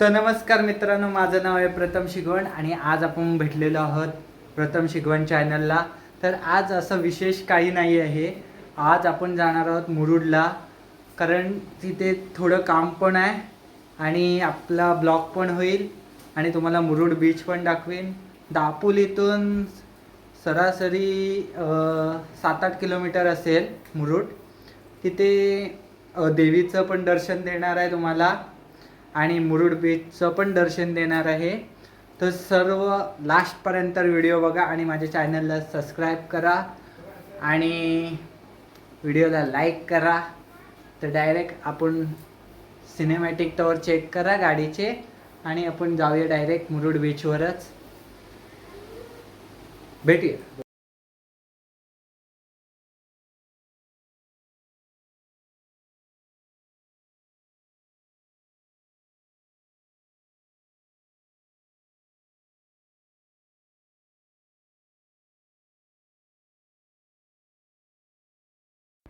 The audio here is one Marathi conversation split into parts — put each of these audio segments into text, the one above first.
तर नमस्कार मित्रांनो माझं नाव आहे प्रथम शिगवण आणि आज आपण भेटलेलो आहोत प्रथम शिगवण चॅनलला. तर आज असं विशेष काही नाही आहे. आज आपण जाणार आहोत मुरुडला कारण तिथे थोडं काम पण आहे आणि आपला ब्लॉग पण होईल आणि तुम्हाला मुरुड बीच पण दाखवेन. दापोल इथून सरासरी सात आठ किलोमीटर असेल मुरुड. तिथे देवीचं पण दर्शन देणार आहे तुम्हाला. आणि मुरुड बीचचं पण दर्शन देणार आहे. तर सर्व लास्टपर्यंत व्हिडिओ बघा आणि माझ्या चॅनलला सबस्क्राईब करा आणि व्हिडिओला लाईक करा. तर डायरेक्ट आपण सिनेमॅटिक टॉवर चेक करा गाडीचे आणि आपण जाऊया डायरेक्ट मुरुड बीचवरच भेटूया.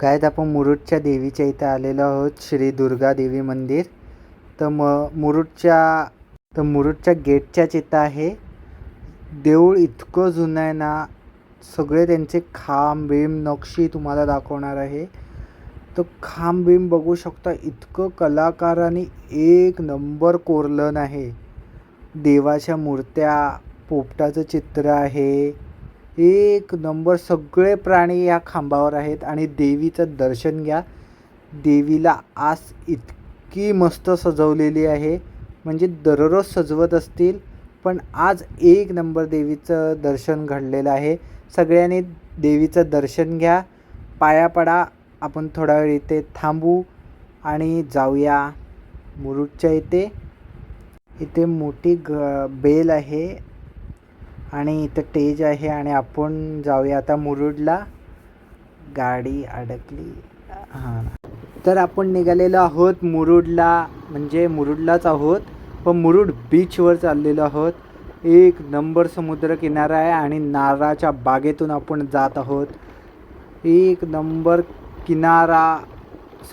काय आपण मुरुडच्या देवीच्या इथं आलेलो आहोत श्री दुर्गा देवी मंदिर. तर म मुरुडच्या तर मुरुडच्या गेटच्याच इथं आहे. देऊळ इतकं जुनं आहे ना सगळे त्यांचे खांब बीम नक्षी तुम्हाला दाखवणार आहे. तर खांब बीम बघू शकता इतकं कलाकारांनी एक नंबर कोरलं आहे. देवाच्या मूर्त्या पोपटाचं चित्र आहे. एक नंबर. सगळे प्राणी या खांबावर आहेत आणि देवीचं दर्शन घ्या. देवीला आस इतकी मस्त सजवलेली आहे. म्हणजे दररोज सजवत असतील पण आज एक नंबर देवीचं दर्शन घडलेलं आहे. सगळ्यांनी देवीचं दर्शन घ्या. पाया पडा. आपण थोडा वेळ इथे थांबू आणि जाऊया मुरुडच्या इथे. इथे मोठी ग बेल आहे. आणि इथं टेज आहे आणि आपण जाऊया. आता मुरुडला गाडी अडकली. हां. तर आपण निघालेलो आहोत मुरुडला. म्हणजे मुरुडलाच आहोत. पण मुरुड बीचवर चाललेलो आहोत. एक नंबर समुद्र किनारा आहे आणि नारळाच्या बागेतून आपण जात आहोत. एक नंबर किनारा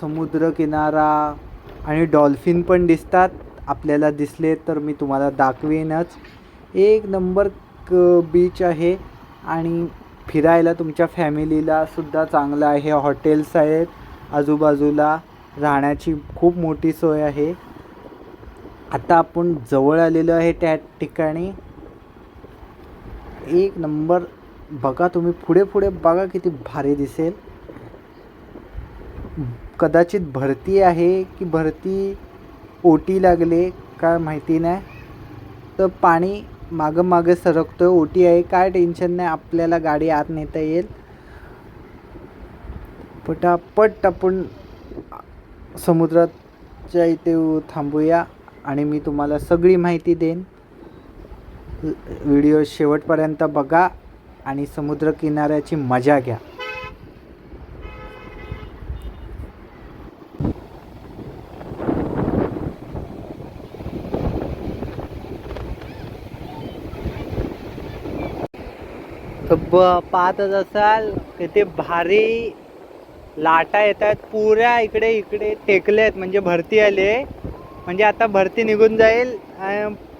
समुद्र किनारा आणि डॉल्फिन पण दिसतात. आपल्याला दिसले तर मी तुम्हाला दाखवेनच. एक नंबर एक बीच आहे आणि फिरायला तुमच्या फॅमिलीला सुद्धा चांगलं आहे. हॉटेल्स आहेत आजूबाजूला राहण्याची खूप मोठी सोय आहे. आता आपण जवळ आलेलो आहे त्या ठिकाणी. एक नंबर बघा तुम्ही पुढे पुढे बघा किती भारी दिसेल. कदाचित भरती आहे की भरती ओटी लागले काय माहिती नाही. तर पाणी मागं मागं ओ ओटी आहे. काय टेन्शन नाही. आपल्याला गाडी आत नेता येईल. पटापट आपण समुद्राच्या इथे थांबूया आणि मी तुम्हाला सगळी माहिती देईन. व्हिडिओ शेवटपर्यंत बघा आणि समुद्र किनाऱ्याची मजा घ्या. तर ब पाहतच असाल तिथे भारी लाटा येत आहेत पुऱ्या इकडे इकडे टेकले आहेत म्हणजे भरती आली आहे. म्हणजे आता भरती निघून जाईल.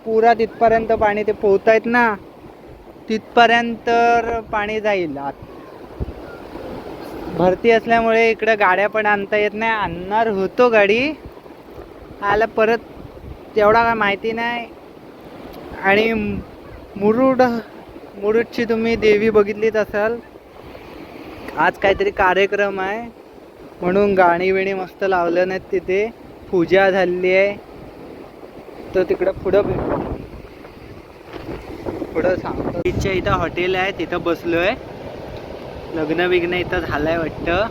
पुरा तिथपर्यंत पाणी ते पोहत आहेत ना तिथपर्यंत पाणी जाईल. आत भरती असल्यामुळे इकडं गाड्या पण आणता येत नाही. आणणार होतो गाडी. आला परत तेवढा काय माहिती नाही. आणि मुरुड मुरुडची तुम्ही देवी बघितलीच असाल. आज काहीतरी कार्यक्रम आहे. म्हणून गाणी बिणी मस्त लावलं नाहीत तिथे. पूजा झालेली आहे. तर तिकडं पुढं भेटू. पुढं सांगतो. बीचच्या इथं हॉटेल आहे. तिथं बसलो आहे लग्न विघ्न इथं झालं आहे वाटतं.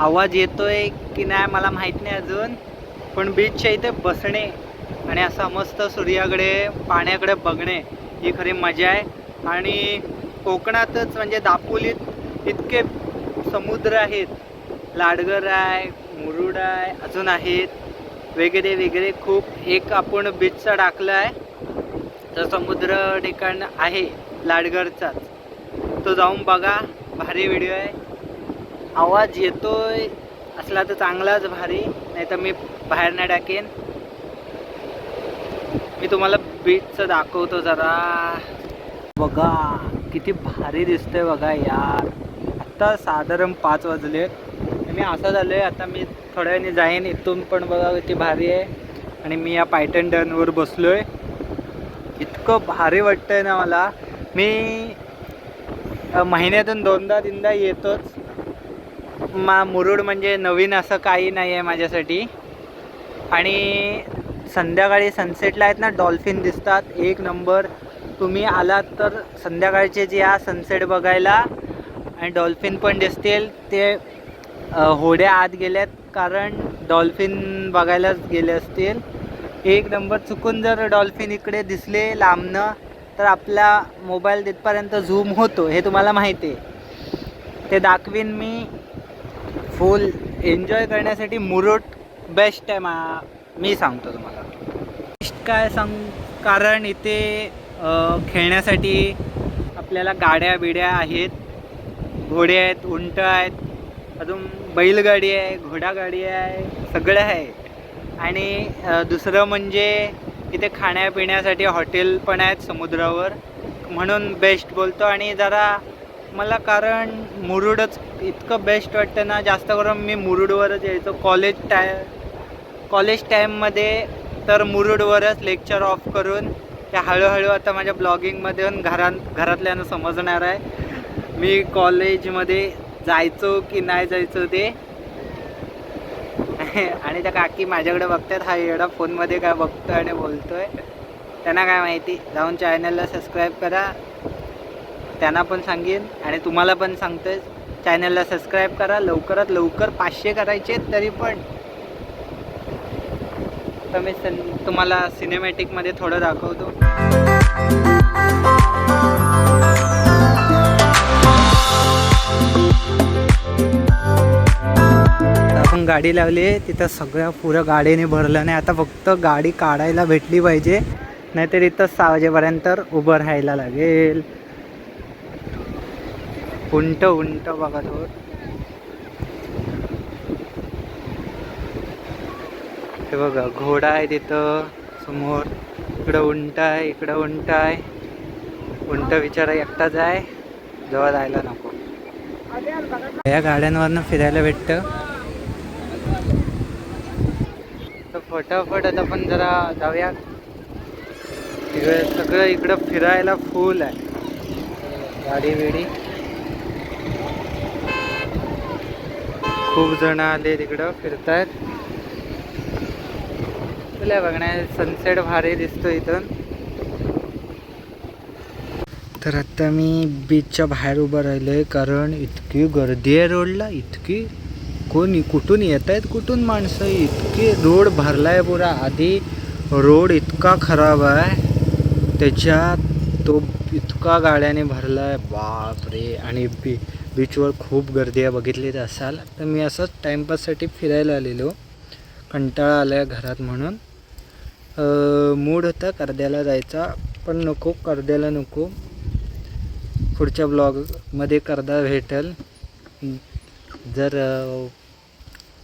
आवाज येतोय की नाही मला माहीत नाही अजून. पण बीचच्या इथे बसणे आणि असा मस्त सूर्याकडे पाण्याकडे बघणे ही खरी मजा आहे. आणि कोकणातच म्हणजे दापोलीत इतके समुद्र आहेत. लाडगर आहे मुरुड आहे अजून आहेत. वेगळे वगैरे खूप. एक आपण बीचचा टाकला आहे. तर समुद्र ठिकाण आहे लाडगरचाच. तो जाऊन बघा. भारी व्हिडिओ आहे. आवाज येतोय. असला तर चांगलाच भारी. नाही तर मी बाहेर नाही टाकेन. मी तुम्हाला बीचचं दाखवतो जरा. बघा किती भारी दिसतंय बघा यार. आत्ता साधारण पाच वाजले. मी असं झालं आहे आता मी थोड्या वेळाने जाईन. इथून पण बघा किती भारी आहे. आणि मी या पायटन डनवर बसलो आहे इतकं भारी वाटतंय ना मला. मी महिन्यातून दोनदा तीनदा येतोच. मा मुरुड म्हणजे नवीन असं काही नाही आहे माझ्यासाठी. आणि संध्याकाळी सनसेटला आहेत ना डॉल्फिन दिसतात. एक नंबर तुम्ही आलात तर संध्याकाळचे जे या सनसेट बघायला आणि डॉल्फिन पण दिसतील ते होड्या आत गेल्यात कारण डॉल्फिन बघायलाच गेले असतील. एक नंबर चुकून जर डॉल्फिन इकडे दिसले लांबनं तर आपला मोबाईल तिथपर्यंत झूम होतो हे तुम्हाला माहिती आहे. ते दाखवीन मी. फुल एन्जॉय करण्यासाठी मुरुट बेस्ट आहे मा मी सांगतो तुम्हाला. बेस्ट काय सांग कारण इथे खेळण्यासाठी आपल्याला गाड्या बिड्या आहेत घोडे आहेत उंट आहेत अजून बैलगाडी आहे घोडागाडी आहे सगळं आहे. आणि दुसरं म्हणजे इथे खाण्यापिण्यासाठी हॉटेल पण आहेत समुद्रावर. म्हणून बेस्ट बोलतो आणि जरा मला कारण मुरुडच इतकं बेस्ट वाटतं ना जास्त करून मी मुरुडवरच यायचो. कॉलेज टाय कॉलेज टाईममध्ये तर मुरुडवरच लेक्चर ऑफ करून ते हळूहळू आता माझ्या ब्लॉगिंगमध्ये येऊन घरां घरातल्यांना समजणार आहे. मी कॉलेजमध्ये जायचो की नाही जायचो ते. आणि त्या काकी माझ्याकडे बघतात. हा एवढा फोनमध्ये काय बघतोय आणि बोलतोय. त्यांना काय माहिती? जाऊन चॅनलला सबस्क्राईब करा. त्यांना पण सांगेन आणि तुम्हाला पण सांगतोय. चॅनलला सबस्क्राईब करा. लवकरात लवकर पाचशे करायचे तरी पण. तर मी तुम्हाला सिनेमॅटिकमध्ये थोडं दाखवतो. आपण गाडी लावली आहे तिथं सगळ्या पुरं गाडीने भरलं नाही. आता फक्त गाडी काढायला भेटली पाहिजे नाहीतर इथं सहा वाजेपर्यंत उभं राहायला लागेल. उंट उंट बघा थोडं हे बघा घोडा आहे तिथं समोर. इकडं उंट आहे इकडं उंट आहे. उंट विचारा एकटाच आहे. जवळ जायला नको. या गाड्यांवरनं फिरायला भेटतं. तर फटाफट आता आपण जरा जाऊया. तिकडे सगळं इकडं फिरायला फुल आहे. गाडी बिडी. खूप जण आले तिकडं फिरतायत. तुला बघण्या सनसेट भारी दिसतो इथून तर आता मी बीचच्या बाहेर उभं राहिलो आहे कारण इतकी गर्दी आहे रोडला इतकी कोणी कुठून येत आहेत कुठून माणसं? इतकी रोड भरला आहे पुरा. आधी रोड इतका खराब आहे त्याच्यात तो इतका गाड्याने भरला आहे बापरे. आणि बी बीचवर खूप गर्दी आहे बघितली तर असाल. तर मी असंच टाईमपाससाठी फिरायला आलेलो. कंटाळा आला आहे घरात म्हणून. मूड होता कर्द्याला जायचा पण नको कर्द्याला नको. पुढच्या ब्लॉगमध्ये कर्दा भेटेल. जर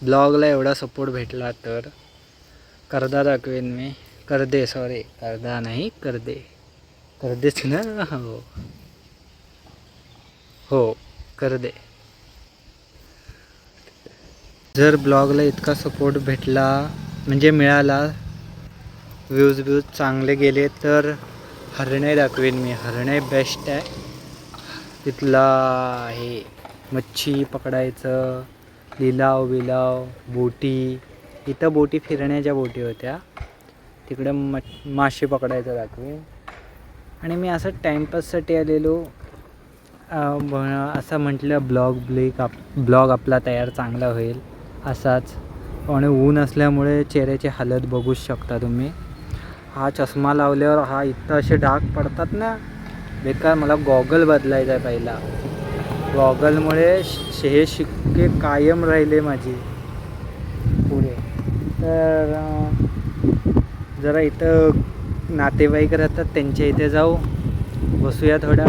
ब्लॉगला एवढा सपोर्ट भेटला तर करदा दाखवेन मी. करदे सॉरी करदा नाही करदे करदेच ना? हो. हो करदे जर ब्लॉगला इतका सपोर्ट भेटला म्हणजे मिळाला व्ह्यूज व्ह्यूज चांगले गेले तर हरणे दाखवेन मी. हरणे बेस्ट आहे. तिथला हे मच्छी पकडायचं लिलाव बिलाव बोटी. इथं बोटी फिरण्याच्या बोटी होत्या. तिकडे म मासे पकडायचं दाखवेन. आणि मी असं टाईमपाससाठी आलेलो. असं म्हटलं ब्लॉग ब्लेक आप ब्लॉग आपला तयार चांगला होईल. असाच. आणि ऊन असल्यामुळे चेहऱ्याची हालत बघूच शकता तुम्ही. हा चष्मा लावल्यावर हा इथं असे डाग पडतात ना. बेकार मला गॉगल बदलायचा आहे पहिला. गॉगलमुळे श- हे शिक्के कायम राहिले माझे. पुढे. तर जरा इथं नातेवाईक राहतात त्यांच्या इथे जाऊ. बसूया थोडा.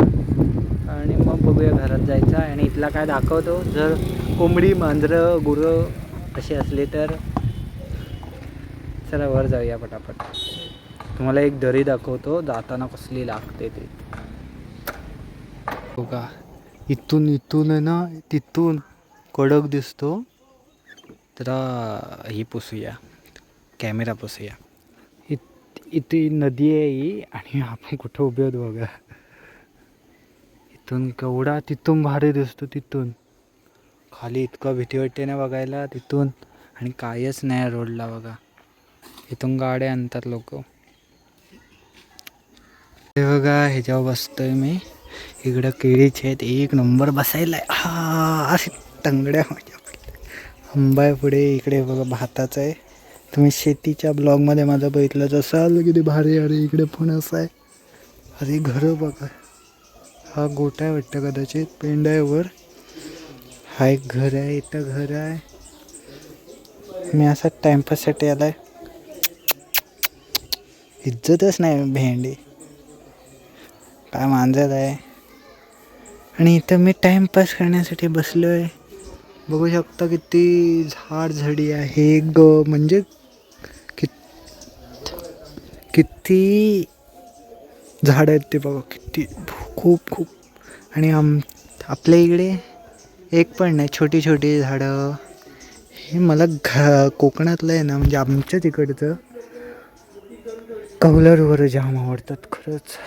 आणि मग बघूया घरात जायचं आणि इथला काय दाखवतो? जर कोंबडी मांजरं गुरं असे असले तर. चला वर जाऊया पटापट. तुम्हाला एक दरी दाखवतो जाताना कसली लागते ते. हो का इथून इथून आहे ना तिथून कडक दिसतो. तर ही पुसूया. कॅमेरा पुसूया. इत इथे नदी आहे ही आणि आपण कुठं उभे आहोत बघा. इथून केवढा तिथून भारी दिसतो तिथून. खाली इतकं भीती वाटते ना बघायला तिथून. आणि कायच नाही रोडला बघा. इथून गाड्या आणतात लोक. हे बघा ह्याच्यावर बसतोय मी. इकडं केळीचे आहेत. एक नंबर बसायला आहे. हा असे तंगड्या माझ्या आंबा पुढे इकडे बघा भाताचं आहे. तुम्ही शेतीच्या ब्लॉगमध्ये माझं बघितलं असाल. किती भारी अरे इकडे फणस आहे. अरे घरं बघा. हा गोटा आहे वाटतं कदाचित. पेंड आहे वर. हा एक घर आहे. इथं घर आहे. मी असा टाइमपाससाठी आलाय. इज्जतच नाही भेंडी. काय मांजर आहे. आणि इथं मी टाईमपास करण्यासाठी बसलो आहे बघू शकता किती झाड झडी आहे. ग म्हणजे कित किती झाडं आहेत ते बघा. किती खूप खूप. आणि आम आपल्या इकडे एक पण नाही. छोटी छोटी झाडं. हे मला घ कोकणातलं आहे ना म्हणजे आमच्या तिकडचं कौलरवर जाम आवडतात खरंच.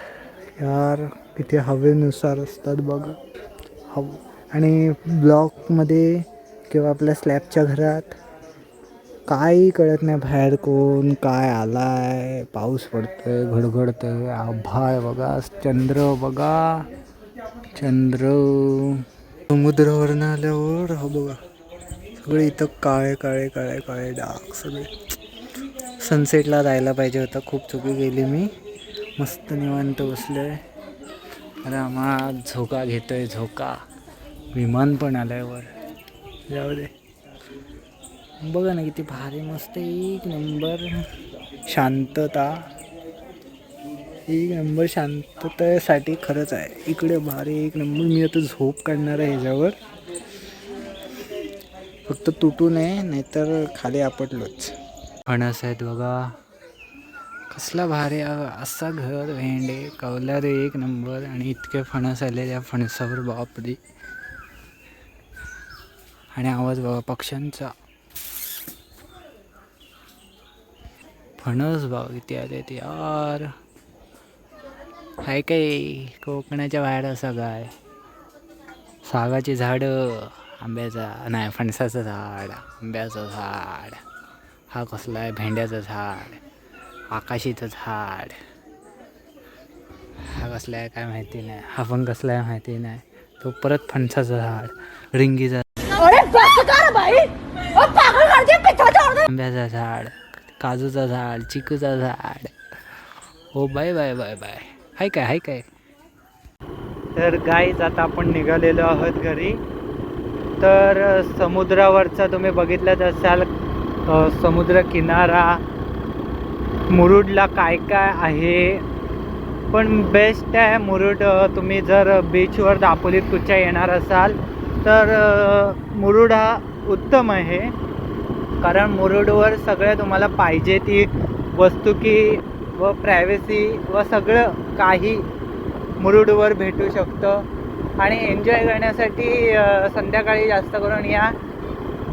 यार किती हवेनुसार असतात बघा. हव आणि ब्लॉकमध्ये किंवा आपल्या स्लॅबच्या घरात काही कळत नाही बाहेर कोण काय आला आहे पाऊस पडतोय घडघडतोय. आभाळ बघा चंद्र बघा चंद्र. समुद्रावरनं आल्यावर हो बघा. सगळे इथं काळे काळे काळे काळे डाग सगळे. सनसेटला जायला पाहिजे होतं खूप चुकी गेली मी. मस्त निवांत बसलोय. अरे आम्हा झोका घेतोय झोका. विमान पण आलंय वर. जाऊ दे. बघा ना किती भारी मस्त एक नंबर शांतता. एक नंबर शांततेसाठी खरंच आहे. इकडे भारी एक नंबर. मी आता झोप काढणार आहे ह्याच्यावर. फक्त तुटू नये नाहीतर खाली आपटलोच. फणस आहेत बघा. कसला भारी असा घर भेंडे कवला रे एक नंबर आणि इतके फणस आले त्या फणसावर बापरी. आणि आवाज बघा पक्ष्यांचा. फणस बघा किती आले ते यार. हाय काय कोकणाच्या बाहेर असं काय? सागाची झाडं आंब्याचा नाही फणसाचं झाड आंब्याचं झाड. हा कसला आहे भेंड्याचं झाड. आकाशीचं झाड. हा कसला आहे काय माहिती नाही. हा पण कसला आहे माहिती नाही. तो परत फणसाचं झाड. रिंगीचा अरे बस कर भाई ओ पागल कर दिया पिछा छोड़ दे आंब्याचं झाड काजूचं झाड चिकूचं झाड. हो bye bye bye bye. Hi काय हाय काय? तर गाईज आता आपण निघालेलो आहोत घरी. तर समुद्रावरचा तुम्ही बघितलंच असाल समुद्र किनारा मुरुडला काय काय आहे? पण बेस्ट आहे मुरुड. तुम्ही जर बीचवर दापोलीत कुठच्या येणार असाल तर मुरुड हा उत्तम आहे. कारण मुरुडवर सगळं तुम्हाला पाहिजे ती वस्तुकी व प्रायव्हसी व सगळं काही मुरुडवर भेटू शकतं. आणि एन्जॉय करण्यासाठी संध्याकाळी जास्त करून या.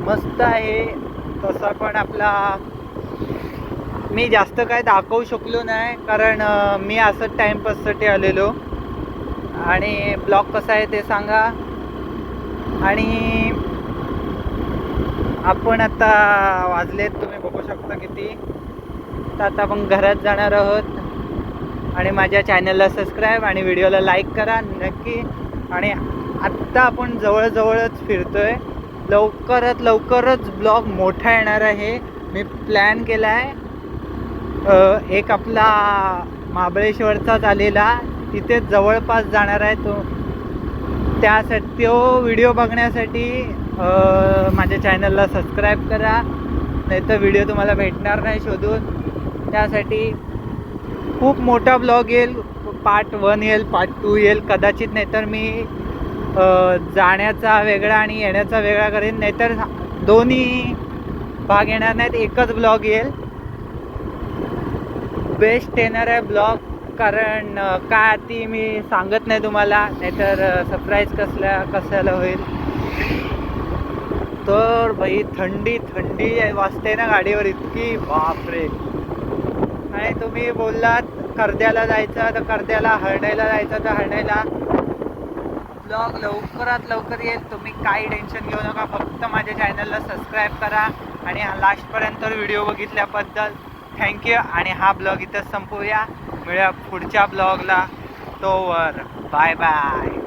मस्त आहे. तसा पण आपला मी जास्त काय दाखवू शकलो नाही कारण मी असं टाईमपाससाठी आलेलो. आणि ब्लॉग कसा आहे ते सांगा. आणि आपण आता वाजलेत तुम्ही बघू शकता किती. तर आता आपण घरात जाणार आहोत. आणि माझ्या चॅनलला सबस्क्राईब आणि व्हिडिओला लाईक करा नक्की. आणि आत्ता आपण जवळजवळच फिरतो आहे लवकरात लवकरच ब्लॉग मोठा येणार आहे. मी प्लॅन केला आहे एक आपला महाबळेश्वरचा झालेला तिथे जवळपास जाणार आहे तो. त्यासाठी तो व्हिडिओ बघण्यासाठी माझ्या चॅनलला सबस्क्राईब करा. नाहीतर व्हिडिओ तुम्हाला भेटणार नाही शोधून. त्यासाठी खूप मोठा ब्लॉग येईल. पार्ट वन येईल पार्ट टू येईल. कदाचित नाहीतर मी जाण्याचा वेगळा आणि येण्याचा वेगळा करेन. नाहीतर दोन्ही भाग येणार नाहीत. एकच ब्लॉग येईल. बेस्ट येणार आहे ब्लॉग कारण काय ती मी सांगत नाही तुम्हाला नाहीतर सरप्राईज कसल्या कशाला होईल. तर भाई थंडी थंडी वाजते ना गाडीवर इतकी बापरे. आणि तुम्ही बोललात कर्द्याला जायचं तर कर्द्याला हरणायला जायचं तर हरणायला. ब्लॉग लवकरात लवकर येईल तुम्ही काही टेन्शन घेऊ नका फक्त माझ्या चॅनलला सबस्क्राईब करा. आणि लास्टपर्यंत व्हिडिओ बघितल्याबद्दल थँक्यू आणि हा ब्लॉग इथं संपूया. मिळूया पुढच्या ब्लॉगला तोवर. Bye bye